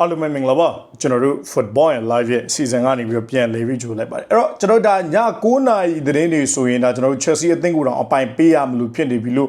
အားလုံးပဲမင်္ဂလာပါကျွန်တော်တို့ football and live ရဲ့ season ကနေပြီးတော့ပြန်လေပြီးကြိုလိုက်ပါတယ်အဲ့တော့ကျွန်တော်ဒါည9နာရီသတင်းတွေဆိုရင်ဒါကျွန်တော်တို့ Chelsea အသင်းကိုတော့အပိုင်ပေးရမလို့ဖြစ်နေပြီလို့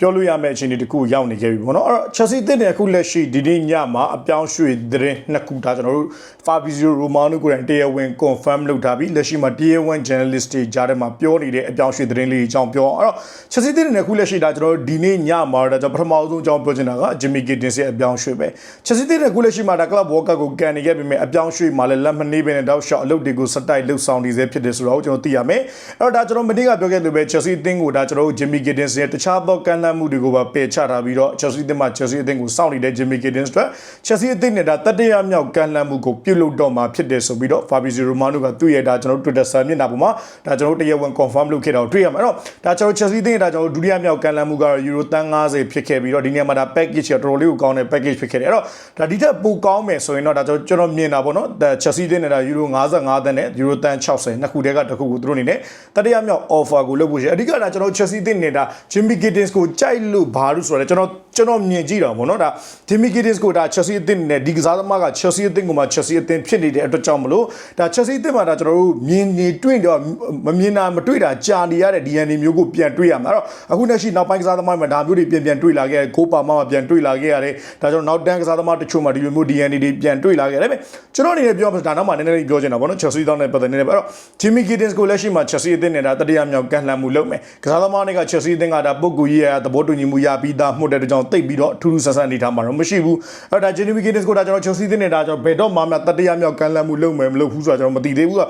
ပြောလို့ရမယ့်အခြေအနေတခုရောက်နေခဲ့ပြီပေါ့နော်အဲ့တော့ Chelsea အသင်းနဲ့အခုလက်ရှိဒီနေ့ညမှာအပြောင်းရွှေ့သတင်းနှစ်ခုဒါကျွန်တော်တို့ Fabrizio Romano ကိုယ်တိုင်တရားဝင် confirm လုပ်ထားပြီးလက်ရှိမှာတရားဝင် journalist တွေကြားထဲမှာပြောနေတဲ့အပြောင်းရွှေ့သတင်းလေးအကြောင်းပြောအောင်အဲ့တော့ Chelsea အသင်းနဲ့အခုလက်ရှိဒါကျွန်တော်တို့ဒီနေ့ညမှာဒါကျွန်တော်ပထမဆုံးအကြောင်းပြောချင်တာက Jimmy Gittins ရဲ့အပြောင်းရွှေ့ပဲ Chelsea အသင်းနဲ့အခုလက်ရှိမှာဒါ club world cup ကိုကန်နေခဲ့ပေမဲ့အပြောင်းရွှေ့မှာလည်းလက်မနှေးပဲနဲ့တောက်လျှောက်အလုပ်တွေကိုစတိုက်လှုပ်ဆောင်နေစေဖြစ်တယ်ဆိုတော့ကျွန်တော်သိရမယ်အဲ့တော့ဒါကျွန်တော်မနေ့ကပြောခဲ့လို့ပဲ Chelsea အသင်းကိုဒါကျွန်တော်တို့ Jimmy Gittins ရဲ့တခြားသောကမ်းလှမ်းမှုတွေကိုပါပယ်ချထားပြီးတော့ Chelsea အသင်းမှာ Chelsea အသင်းကိုစောင့်နေတဲ့ Jimmy Gittins အတွက် Chelsea အသင်းနဲ့ဒါတတိယမြောက်ကမ်းလှမ်းမှုကိုပြုလုပ်တော့မှာဖြစ်တယ်ဆိုပြီးတော့ Fabrizio Romano ကသူ့ရဲ့ဒါကျွန်တော်တို့ Twitter စာမျက်နှာပေါ်မှာဒါကျွန်တော်တို့တရားဝင် confirm လုပ်ခဲ့တာကိုတွေ့ရမှာအဲ့တော့ဒါကျွန်တော် Chelsea အသင်းဒါကျွန်တော်တို့ဒုတိယမြောက်ကမ်းလှမ်းမှုကတော့ Euro တန်း90ဖြစ်ခဲ့ပြီးတော့ဒီနေရာမှာဒါ package ကတော်တော်လေးကိုကောင်းတဲ့ package ဖြစ်ခဲ့တယ်အဲ့တော့ဒါဒီထက်ပိုကောင်းမယ်ဆိုရင်တော့ဒါကျွန်တော်ကျွန်တော်မြင်တာပေါ့နော်ဒါ Chelsea အသင်းနဲ့ဒါ Euro 55တန်းနဲ့ Euro တန်း60နှစ်ခုတည်းကတစ်ခုကိုသူတို့အနေနဲ့တတိယမြောက် offer ကိုလုပ်ဖို့ရှိတယ်အဓိကဒါကျွန်တော် Chelsea အသင်းနဲ့ဒါ Jimmy Gittins ကိုကြိုက်လို့ဘာလို့ဆိုတော့ကျွန်တော်ကျွန်တော်မြင်ကြည့်တာပေါ့နော်ဒါ Jimmy Gittins ကိုဒါ Chelsea အသင်းနဲ့ဒီကစားသမားက Chelsea အသင်းကိုမှ Chelsea အသင်းဖြစ်နေတဲ့အတွက်ကြောင့်မလို့ဒါ Chelsea အသင်းမှာဒါကျွန်တော်တို့မြင်နေတွေ့တော့မမြင်တာမတွေ့တာကြာနေရတဲ့ DNA မျိုးကိုပြန်တွေ့ရမှာအဲ့တော့အခုလက်ရှိနောက်ပိုင်းကစားသမားမှာဒါမျိုးတွေပြန်ပြန်တွေ့လာခဲ့တယ်ဂိုးပါမမှာပြန်တွေ့လာခဲ့ရတယ်ဒါကြောင့်နောက်တန်းကစားသမားတချို့မှာဒီလိုမျိုး DNA တွေပြန်တွေ့လာခဲ့တယ်ဒါပေမဲ့ကျွန်တော်အနေနဲ့ပြောမှာဒါနောက်မှနည်းနည်းလေးပြောချင်တာပေါ့နော် Chelsea တောင်းနဲ့ပတ်သက်နေတယ်အဲ့တော့ Jimmy Gittins ကိုလက်ရှိမှာ Chelsea အသင်းနဲ့ဒါတတိယမြောက်ကန်လှန်မှုလုပ်မယ်ကစားသမားတွေက Chelsea အသင်းကဒါပုဂ္ဂိုလ်ကြီးရဲ့သဘောတူညီမှုရပြီးသားမှုတဲ့ကြောင့်တိတ်ပြီးတော့ထူးထူးဆန်းဆန်းအနေထားမှာတော့မရှိဘူးအဲ့ဒါ Jimmy Gittins ကိုဒါကျွန်တော် Chelsea အသင်းနဲ့ဒါကျွန်တော်ဘယ်တော့မှမတတိယမြောက်ကန်လှန်မှုလုပ်မယ်မလုပ်ဘူးဆိုတော့ကျွန်တော်မသိသေးဘူးက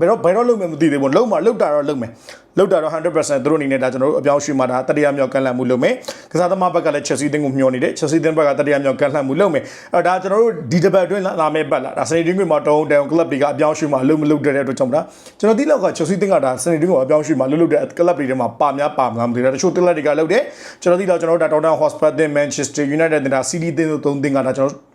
ဘယ်တော့ဘယ်တော့လုပ်မယ်မသိသေးဘူးလုံးမလုပ်တာတော့လုပ်မယ်လောက်တာတော့100%သူတို့အနေနဲ့ဒါကျွန်တော်တို့အပြောင်းရွှေ့မှာဒါတတိယမြောက်ကန်လှန်မှုလုပ်မယ်ကစားသမားဘက်ကလည်း Chelsea အသင်းကိုမျှော်နေတယ် Chelsea အသင်းဘက်ကတတိယမြောက်ကန်လှန်မှုလုပ်မယ်အဲ့ဒါကျွန်တော်တို့ဒီတစ်ပတ်အတွင်းလာမယ့်ပတ်လာဒါစနေတင်းတွေမှာတောင်းတန်ကလပ်တွေကအပြောင်းရွှေ့မှာလုံးမလုပ်တဲ့အတွက်ကြောင့်ဒါကျွန်တော်ဒီလောက်က Chelsea အသင်းကဒါစနေတင်းကိုအပြောင်းရွှေ့မှာလုံးလုပ်တဲ့ကလပ်တွေထဲမှာပါများပါမလားမသိဘူးဒါတချို့ကလပ်တွေကလုပ်တယ်ကျွန်တော်ဒီလောက်ကျွန်တော်တို့ဒါ Tottenham Hotspur အသင်း Manchester United အသင်းဒါ City အသင်းတို့သုံးသင်းကဒါကျွန်တော်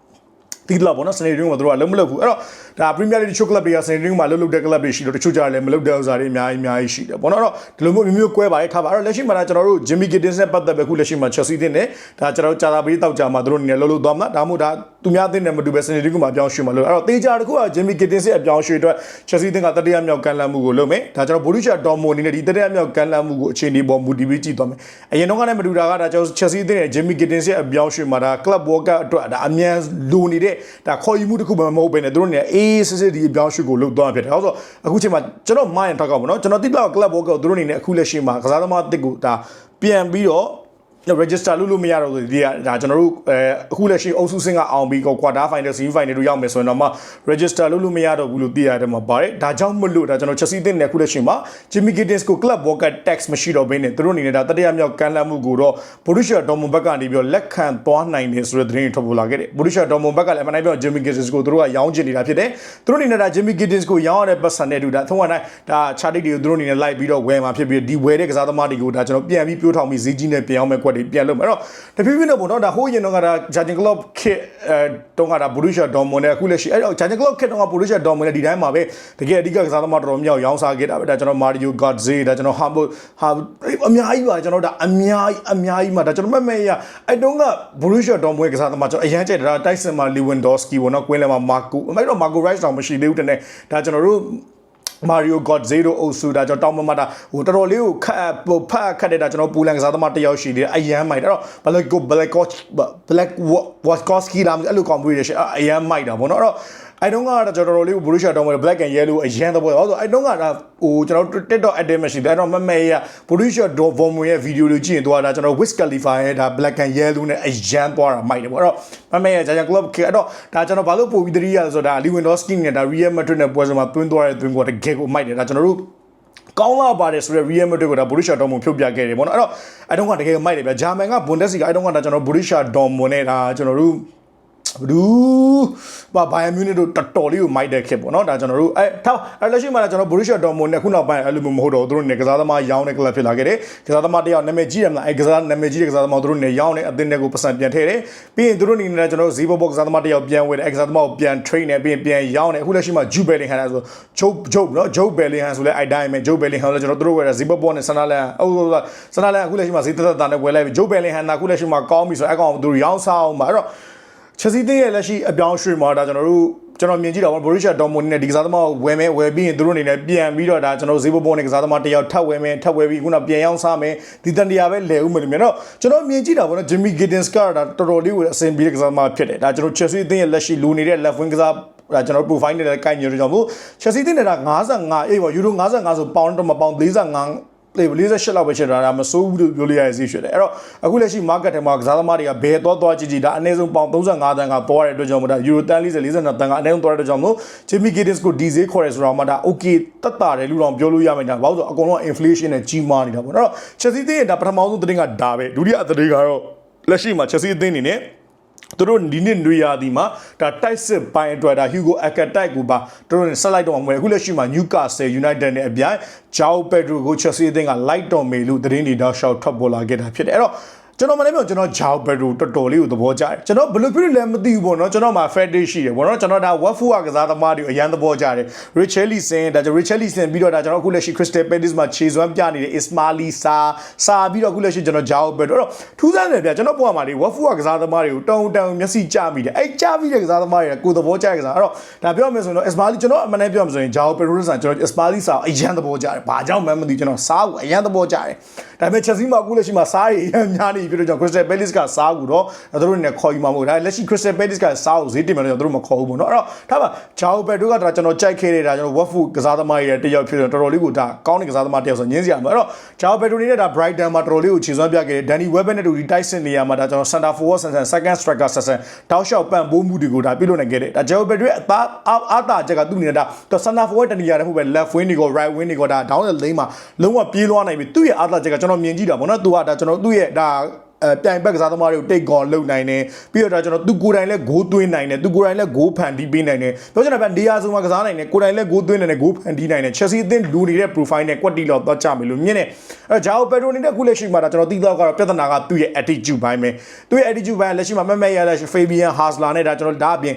ဒီလောက်ပေါ့နော်စနေတင်းမှာတို့ကလုံးမလုပ်ဘူးအဲ့တော့ဒါ Premier League တချို့ club တွေကစနေတင်းမှာလှုပ်လှုပ်တဲ့ club တွေရှိတော့တချို့ကြတယ်မလှုပ်တဲ့ဥစ္စာတွေအများကြီးအများကြီးရှိတယ်ပေါ့နော်အဲ့တော့ဒီလိုမျိုးမျိုးမျိုးကွဲပါတယ်ထားပါအဲ့တော့လက်ရှိမှာဒါကျွန်တော်တို့ Jimmy Gittins နဲ့ပတ်သက်ပဲခုလက်ရှိမှာ Chelsea တင်းနဲ့ဒါကျွန်တော်တို့ကြာတာပေးတောက်ကြမှာတို့အနေနဲ့လှုပ်လှုပ်သွားမှာဒါမှမဟုတ်ဒါ သူများတင်းနဲ့မတူပဲစနေတင်းကမှပြောင်းရွှေ့မှာလို့အဲ့တော့တေးကြတခုက Jimmy Gittins ရဲ့အပြောင်းရွှေ့အတွက် Chelsea တင်းကတတိယမြောက်ကန်လန်မှုကိုလုပ်မယ်ဒါကျွန်တော် Borussia Dortmund အနေနဲ့ဒီတတိယမြောက်ကန်လန်မှုကိုအခြေအနေပေါ်မူတည်ပြီးကြည့်သွားမယ်အရင်တော့ကလည်းမတူတာကဒါကျွန်တော် Chelsea တင်းနဲ့ Jimmy Gittins ရဲ့အပြောင်းရွှေ့မှာဒါ club world cup အတွက်ဒါအမြန်လိုနေတဲ့ဒါခေါ်ယူမှုတစ်ခုမှမဟုတ်ဘဲနဲ့တို့အနေနဲ့အေးစစ်စစ်ဒီအပြောင်းရွှေ့ကိုလုပ်သွားဖြစ်တယ်ဟုတ်ဆိုအခုချိန်မှာကျွန်တော်မိုင်းထောက်ကောက်ပါနော်ကျွန်တော်တိပလောက် club world cup တို့အနေနဲ့အခုလက်ရှိမှာကစားသမားတစ်ကိုဒါပြန်ပြီးတော့ register လုပ်လို့မရတော့ဘူးဒီကဒါကျွန်တော်တို့အဲအခုလက်ရှိအုပ်စုစင်းကအောင်ပြီး quarter final semi final တို့ရောက်မယ်ဆိုရင်တော့မှ register လုပ်လို့မရတော့ဘူးလို့သိရတယ်မှာပါတယ်ဒါကြောင့်မလို့ဒါကျွန်တော် Chelsea တင်နေအခုလက်ရှိမှာ Jimmy Gittins ကို club worker tax မရှိတော့ဘဲနဲ့သူတို့အနေနဲ့ဒါတတိယမြောက်ကမ်းလှမ်းမှုကိုတော့ Borussia Dortmund ဘက်ကနေပြီးတော့လက်ခံသွားနိုင်တယ်ဆိုတဲ့သတင်းတွေထွက်ပေါ်လာခဲ့တယ် Borussia Dortmund ဘက်ကလည်းအမှန်တိုင်းပြော Jimmy Gittins ကိုသူတို့ကရောင်းချင်နေတာဖြစ်တယ်သူတို့အနေနဲ့ဒါ Jimmy Gittins ကိုရောင်းရတဲ့ပတ်စံနဲ့တူဒါသုံးဝတိုင်းဒါ chart တွေကိုသူတို့အနေနဲ့လိုက်ပြီးတော့ဝယ်မှာဖြစ်ပြီးဒီဝယ်တဲ့ကစားသမားတွေကိုဒါကျွန်တော်ပြန်ပြီးပြိုးထောင်ပြီးဈေးကြီးနဲ့ပြန်အောင်မဲ့ကွက်တွေပြန်လုပ်မယ်အဲ့တော့တဖြည်းဖြည်းနဲ့ပေါ့နော်ဒါဟိုးရင်တော့ကဒါ Jurgen Klopp ခစ်အဲတုန်းကဒါ Borussia Dortmund နဲ့အခုလက်ရှိအဲ့တော့ Jurgen Klopp ခစ်တုန်းက Borussia Dortmund နဲ့ဒီတိုင်းမှာပဲတကယ်အဓိကကစားသမားတော်တော်များများရောင်းစားခဲ့တာပဲဒါကျွန်တော် Mario Götze ဒါကျွန်တော် Hamburg ဟာအများကြီးပါကျွန်တော်ဒါအများကြီးအများကြီးမှာဒါကျွန်တော်မမဲရအဲ့တုန်းက Borussia Dortmund ကစားသမားကျွန်တော်အရန်ကြိုက်တာ Tyson မှာ Lewandowski ပေါ့နော် Quinn လည်းမှာ Marco အဲ့တော့ Marco Rice တောင်မရှိသေးဘူးတဲ့ဒါကျွန်တော်တို့ မာရီယိုဂေါ့ဇေရိုအုပ်စုဒါကျွန်တော်တောင်းမမတာဟိုတော်တော်လေးကိုခတ်ဖတ်ခတ်တဲ့ဒါကျွန်တော်ပူလန်ကစားသမားတယောက်ရှိတယ်အယမ်းမိုက်တယ်အဲ့တော့ဘလက်ကိုဘလက်ကော့ဘလက်ဝတ်ကော့စကီလာအဲ့လိုကောင်ပွေးရရှိအယမ်းမိုက်တာဗောနော်အဲ့တော့ အဲ့တုန်းကတော့ကျွန်တော်တို့လေးကို Borussia Dortmund Black and Yellow အရန်တော့ပေါ့ဆိုအဲ့တုန်းကဒါဟိုကျွန်တော်တို့ TikTok edit မရှိတယ်အဲ့တော့မမဲရ Borussia Dortmund ရဲ့ video တွေကြည့်ရင်တော့ဒါကျွန်တော် Wiz Khalifa ရဲ့ဒါ Black and Yellow နဲ့အရန်သွားတာမိုက်တယ်ပေါ့အဲ့တော့မမဲရဂျာဂျာ club အဲ့တော့ဒါကျွန်တော်ဘာလို့ပို့ပြီးတတိယဆိုတော့ဒါ Lewandowski နဲ့ဒါ Real Madrid နဲ့ပွဲစဉ်မှာတွင်းသွားတဲ့တွင်းကတကယ်ကိုမိုက်တယ်ဒါကျွန်တော်တို့ကောင်းလာပါတယ်ဆိုတော့ Real Madrid ကဒါ Borussia Dortmund ဖြုတ်ပြခဲ့တယ်ပေါ့နော်အဲ့တော့အဲ့တုန်းကတကယ်မိုက်တယ်ဗျာဂျာမန်က Bundesliga အဲ့တုန်းကဒါကျွန်တော် Borussia Dortmund နဲ့ဒါကျွန်တော်တို့ ဘူးဘာဘိုင်ယန်မြူနစ်တို့တော်တော်လေးကိုမိုက်တဲ့ခစ်ပေါ့နော်ဒါကျွန်တော်တို့အဲထားအဲလက်ရှိမှာလည်းကျွန်တော် Borussia Dortmund နဲ့ခုနောက်ပိုင်းအဲ့လိုမျိုးမဟုတ်တော့သူတို့နေကစားသမားရောင်းတဲ့ကလပ်ဖြစ်လာခဲ့တယ်ကစားသမားတယောက်နာမည်ကြီးတယ်မလားအဲကစားနာမည်ကြီးတဲ့ကစားသမားတို့နေရောင်းတဲ့အသင်းတွေကိုပတ်စံပြန်ထည့်တယ်ပြီးရင်သူတို့နေနဲ့ကျွန်တော်ဇီဘဘောကစားသမားတယောက်ပြန်ဝယ်တယ်အဲကစားသမားကိုပြန် train တယ်ပြီးရင်ပြန်ရောင်းတယ်အခုလက်ရှိမှာ Jude Bellingham ဆိုဂျုပ်ဂျုပ်နော် Jude Bellingham ဆိုလဲအဲတိုင်းပဲ Jude Bellingham လည်းကျွန်တော်တို့ဝယ်တယ်ဇီဘဘောနဲ့ဆနာလန်အိုးဆနာလန်အခုလက်ရှိမှာဇီသက်သက်တာနဲ့ဝယ်လိုက်ပြီ Jude Bellingham ကအခုလက်ရှိမှာကောင်းပြီဆိုအဲကောင်သူရောင်းစားအောင်ပါအဲ့တော့ ချက်စီတင်းရဲ့လက်ရှိအပြောင်းရွှေ့မှာဒါကျွန်တော်တို့ကျွန်တော်မြင်ကြည့်တာပေါ့ဘိုရီရှာဒေါ်မိုနီနဲ့ဒီကစားသမားကိုဝယ်မယ်ဝယ်ပြီးရင်သူတို့အနေနဲ့ပြန်ပြီးတော့ဒါကျွန်တော်ဈေးပေါ်ပေါ်နဲ့ကစားသမားတစ်ယောက်ထပ်ဝယ်မယ်ထပ်ဝယ်ပြီးခုနပြန်ရောက်စားမယ်ဒီတန်တရားပဲလဲဦးမယ်လို့မြင်တော့ကျွန်တော်မြင်ကြည့်တာပေါ့နော်ဂျင်မီဂီတင်စကာဒါတော်တော်လေးကိုအဆင်ပြေတဲ့ကစားသမားဖြစ်တယ်ဒါကျွန်တော်ချက်စီတင်းရဲ့လက်ရှိလူနေတဲ့ left wing ကစားဒါကျွန်တော် profile နဲ့လည်းကိုင်ညိုကြောင့်မို့ချက်စီတင်းနေတာ55အေးပေါ့ယူရို55ဆိုပေါင်တော့မပေါင်45 လေ48လောက်ပဲရှိတာဒါမစိုးဘူးလို့ပြောလို့ရရစီဖြစ်တယ်အဲ့တော့အခုလက်ရှိ market ထဲမှာကစားသမားတွေကဘယ်တော့သွားကြည့်ကြည့်ဒါအနည်းဆုံးပေါင်35တန်းကပေါ်ရတဲ့အတွက်ကြောင့်မို့ဒါ euro တန်း40 42တန်းကအနည်းဆုံးသွားတဲ့အတွက်ကြောင့်မို့ Jimmy Giddens ကို diesel ခေါ်ရဲဆိုတော့မှဒါ okay တက်တာတယ်လို့တော့ပြောလို့ရမယ်ဒါဘာလို့ဆိုအကုန်လုံး inflation နဲ့ကြီးမားနေတာပေါ့နော်အဲ့တော့ Chelsea အသင်းရဲ့ဒါပထမဆုံးသတင်းကဒါပဲဒုတိယသတင်းကတော့လက်ရှိမှာ Chelsea အသင်းအနေနဲ့ သူတို့ဒီနေ့နွေရာသီမှာဒါတိုက်စစ်ပိုင်းအတွက်ဒါ Hugo Akatai ကိုပါသူတို့ဆက်လိုက်တော့မှာမဟုတ်ဘူးအခုလက်ရှိမှာ Newcastle United နဲ့အပြိုင် Joao Pedro ကို Chelsea အသင်းက light တော်မေလို့သတင်းတွေတော့ရှောက်ထွက်ပေါ်လာခဲ့တာဖြစ်တယ်အဲ့တော့ ကျွန်တော်မလည်းပြောကျွန်တော် Joao Pedro တော်တော်လေးကိုသဘောကျတယ်ကျွန်တော်ဘယ်လိုဖြစ်လဲမသိဘူးပေါ့နော်ကျွန်တော်မှာ fetish ရှိတယ်ပေါ့နော်ကျွန်တော်ဒါ Watford ကကစားသမားတွေကိုအရန်သဘောကျတယ် Richarlison ဒါကြောင့် Richarlison ပြီးတော့ဒါကျွန်တော်အခုလက်ရှိ Crystal Palace မှာခြေစွမ်းပြနေတဲ့ Ismaili Sa စာပြီးတော့အခုလက်ရှိကျွန်တော် Joao Pedro အဲ့တော့ထူးဆန်းတယ်ဗျကျွန်တော်ပေါ်မှာလေ Watford ကကစားသမားတွေကိုတောင်းတောင်းမျက်စိကျမိတယ်အဲ့ကျမိတဲ့ကစားသမားတွေကကိုယ်သဘောကျတဲ့ကစားအဲ့တော့ဒါပြောမယ်ဆိုရင်တော့ Ismaili ကျွန်တော်အမှန်တမ်းပြောမှဆိုရင် Joao Pedro ဆန်ကျွန်တော် Ismaili Sa အရန်သဘောကျတယ်ဘာကြောင့်မှမသိကျွန်တော်စားကိုအရန်သဘောကျတယ်ဒါပေမဲ့ Chelsea မှာအခုလက်ရှိမှာစားရအရန်များနေပြီပြီးတော့ကျွန်တော် Crystal Palace ကစားကူတော့သူတို့နဲ့ခေါ်ယူမှာမဟုတ်ဒါလက်ရှိ Crystal Palace ကစားကိုဈေးတင်မယ်လို့သူတို့မခေါ်ဘူးပေါ့နော်အဲ့တော့ဒါပါ Joao Pedro ကဒါကျွန်တော်ကြိုက်ခဲ့တဲ့ဒါကျွန်တော် Watford ကစားသမားရဲ့တယောက်ဖြစ်တော့တော်တော်လေးကိုဒါကောင်းတဲ့ကစားသမားတယောက်ဆိုညင်းစရာမလိုအဲ့တော့ Joao Pedro နေတဲ့ဒါ Brighton မှာတော်တော်လေးကိုခြေစွမ်းပြခဲ့တယ် Danny Welbeck နဲ့တူဒီ Tyson နေရာမှာဒါကျွန်တော် center forward ဆန်ဆန် second striker ဆန်ဆန်တောက်လျှောက်ပံ့ပိုးမှုတွေကိုဒါပြုလုပ်နိုင်ခဲ့တယ်ဒါ Joao Pedro ရဲ့အသားအားတာချက်ကသူ့အနေနဲ့ဒါ center forward တနေရာတည်းဟုတ်ပဲ left wing တွေကို right wing တွေကိုဒါ down the lane မှာလုံးဝပြေးလွှားနိုင်ပြီသူ့ရဲ့အားတာချက်ကကျွန်တော်မြင်ကြည့်တာပေါ့နော်သူကဒါကျွန်တော်သူ့ရဲ့ဒါ အဲပြိုင်ဘက်ကစားသမားတွေကိုတိတ်ကော်လုံနိုင်တယ်ပြီးတော့ဒါကျွန်တော်သူကိုယ်တိုင်လည်းဂိုးသွင်းနိုင်တယ်သူကိုယ်တိုင်လည်းဂိုးဖန်တီးပေးနိုင်တယ်ပြောချင်တာဗျနေရာစုံမှာကစားနိုင်တယ်ကိုယ်တိုင်လည်းဂိုးသွင်းနိုင်တယ်ဂိုးဖန်တီးနိုင်တယ် Chelsea အသင်းလူနေတဲ့ profile နဲ့ quality လောက်တော့ကြမယ်လို့မြင်တယ်အဲဂျာအိုပက်ဒရိုနေတဲ့ခုလက်ရှိမှာဒါကျွန်တော်သိတော့ကတော့ပြဿနာကသူ့ရဲ့ attitude ဘိုင်းပဲသူ့ရဲ့ attitude ဘိုင်းလက်ရှိမှာမက်မက်ရလက်ရှိ Fabian Hasler နဲ့ဒါကျွန်တော်ဒါအပြင်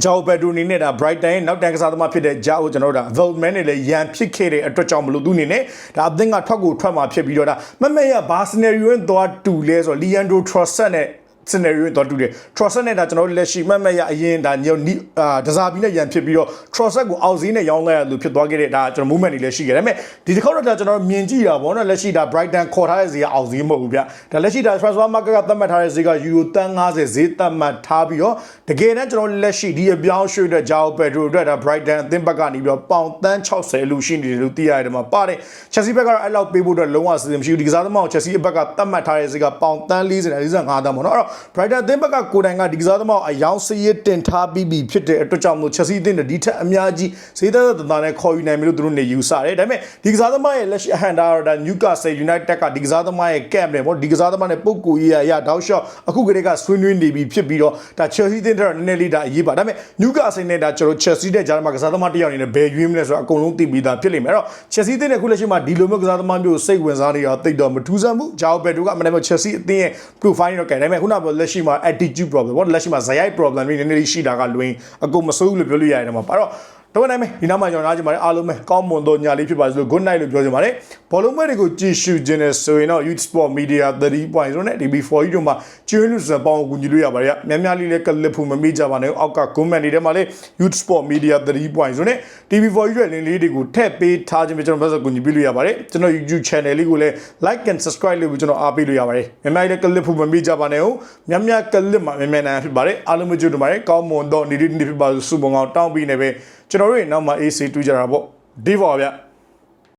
ဂျာအိုပက်ဒရိုနေနဲ့ဒါ Brighton ရဲ့နောက်တန်းကစားသမားဖြစ်တဲ့ဂျာအိုကျွန်တော်တို့ဒါ Veltman နဲ့လည်းရန်ဖြစ်ခဲ့တဲ့အတွက်ကြောင့်မလို့သူအနေနဲ့ဒါအသင်းကထွက်ကိုထွက်มาဖြစ်ပြီးတော့ဒါမက်မက်ရဘာ scenario နဲ့သွားတူလဲဆိုတော့ Leandro Trossard နဲ့ scenario တော့တူတယ် Trossard နဲ့ဒါကျွန်တော်တို့လက်ရှိမှတ်မှတ်ရအရင်ဒါညောနီအာဒဇာဘီနဲ့ရန်ဖြစ်ပြီးတော့ Trossard ကိုအောက်ဈေးနဲ့ရောင်းလိုက်ရလို့ဖြစ်သွားခဲ့တဲ့ဒါကျွန်တော် movement တွေလည်းရှိခဲ့တယ်ဒါပေမဲ့ဒီတစ်ခေါက်တော့ဒါကျွန်တော်မြင်ကြည့်တာပေါ့နော်လက်ရှိဒါ Brighton ခေါ်ထားတဲ့ဈေးကအောက်ဈေးမဟုတ်ဘူးဗျဒါလက်ရှိဒါ transfer market ကသတ်မှတ်ထားတဲ့ဈေးက euro တန်း90ဈေးသတ်မှတ်ထားပြီးတော့တကယ်တမ်းကျွန်တော်လက်ရှိဒီအပြောင်းရွှေ့တဲ့ Joao Pedro အတွက်ဒါ Brighton အသင်းဘက်ကနေပြီးတော့ပေါင်တန်း60လို့ရှိနေတယ်လို့သိရတယ်ဒီမှာပါတယ် Chelsea ဘက်ကတော့အဲ့လောက်ပေးဖို့အတွက်လုံးဝစီစဉ်မရှိဘူးဒီကစားသမားကို Chelsea ဘက်ကသတ်မှတ်ထားတဲ့ဈေးကပေါင်တန်း40 45တန်းပေါ့နော်အဲ့တော့ Brighton အသင်းဘက်ကကိုယ်တိုင်ကဒီကစားသမားကိုအယောင်စရစ်တင်ထားပြီးပြီဖြစ်တဲ့အတွက်ကြောင့်မို့ Chelsea အသင်းဒီထက်အများကြီးဈေးသက်သက်တန်တန်နဲ့ခေါ်ယူနိုင်မယ်လို့သူတို့နေယူဆတယ်ဒါပေမဲ့ဒီကစားသမားရဲ့လက်ရှိအဟန်ဒါတော့ဒါ Newcastle United ကဒီကစားသမားရဲ့ camp နဲ့ပေါ့ဒီကစားသမားနဲ့ပုံကူကြီးရရတောက်လျှောက်အခုကလေးကဆွေးနွေးနေပြီဖြစ်ပြီးတော့ဒါ Chelsea အသင်းတော့နည်းနည်းလေးဒါအရေးပါဒါပေမဲ့ Newcastle နဲ့ဒါကျွန်တော် Chelsea တဲ့ဂျားမှာကစားသမားတစ်ယောက်အနေနဲ့ဘယ်ရွေးမလဲဆိုတော့အကုန်လုံးသိပြီးသားဖြစ်လိမ့်မယ်အဲ့တော့ Chelsea အသင်းနဲ့ခုလက်ရှိမှာဒီလိုမျိုးကစားသမားမျိုးစိတ်ဝင်စားနေတာတိတ်တော့မထူးဆန်းဘူးဂျာအိုဘက်တို့ကအမှန်တကယ် Chelsea အသင်းရဲ့ profile တော့ကဲဒါပေမဲ့ခုနကလက်ရှိမှာ attitude problem ပေါ့လက်ရှိမှာဇယိုက် problem တွေနည်းနည်းလေးရှိတာကလွင်အကုန်မစိုးဘူးလို့ပြောလို့ရတယ်တော့ပါတော့ တော့နိုင်မယ်ဒီနောက်မှာကျွန်တော်နားကြည့်ပါတယ်အားလုံးပဲကောင်းမွန်သောညလေးဖြစ်ပါစေလို့ good night လို့ပြောချင်ပါတယ်ဘောလုံးပွဲတွေကိုကြည့်ရှုခြင်းနဲ့ဆိုရင်တော့ Youth Sport Media 3.0နဲ့ DB4 တို့မှာကျွေးလို့စပေါင်းကိုညီလို့ရပါတယ်များများလေးလည်းကလစ်ဖို့မမေ့ကြပါနဲ့အောက်က comment တွေထဲမှာလည်း Youth Sport Media 3.0နဲ့ DB4 ရဲ့ link လေးတွေကိုထည့်ပေးထားခြင်းပဲကျွန်တော်ဘက်ဆိုကူညီပေးလို့ရပါတယ်ကျွန်တော် YouTube channel လေးကိုလည်း like and subscribe လုပ်ပြီးကျွန်တော်အားပေးလို့ရပါတယ်များများလေးကလစ်ဖို့မမေ့ကြပါနဲ့များများကလစ်မှာများများနိုင်ဖြစ်ပါတယ်အားလုံးမကြိုးတူပါတယ်ကောင်းမွန်သောနေ့နေ့ဖြစ်ပါစုပုံအောင်တောင်းပြီးနေပဲ ကျွန်တော်တို့ရဲ့နောက်မှာ AC တူးကြတာပေါ့ဒီပါဗျ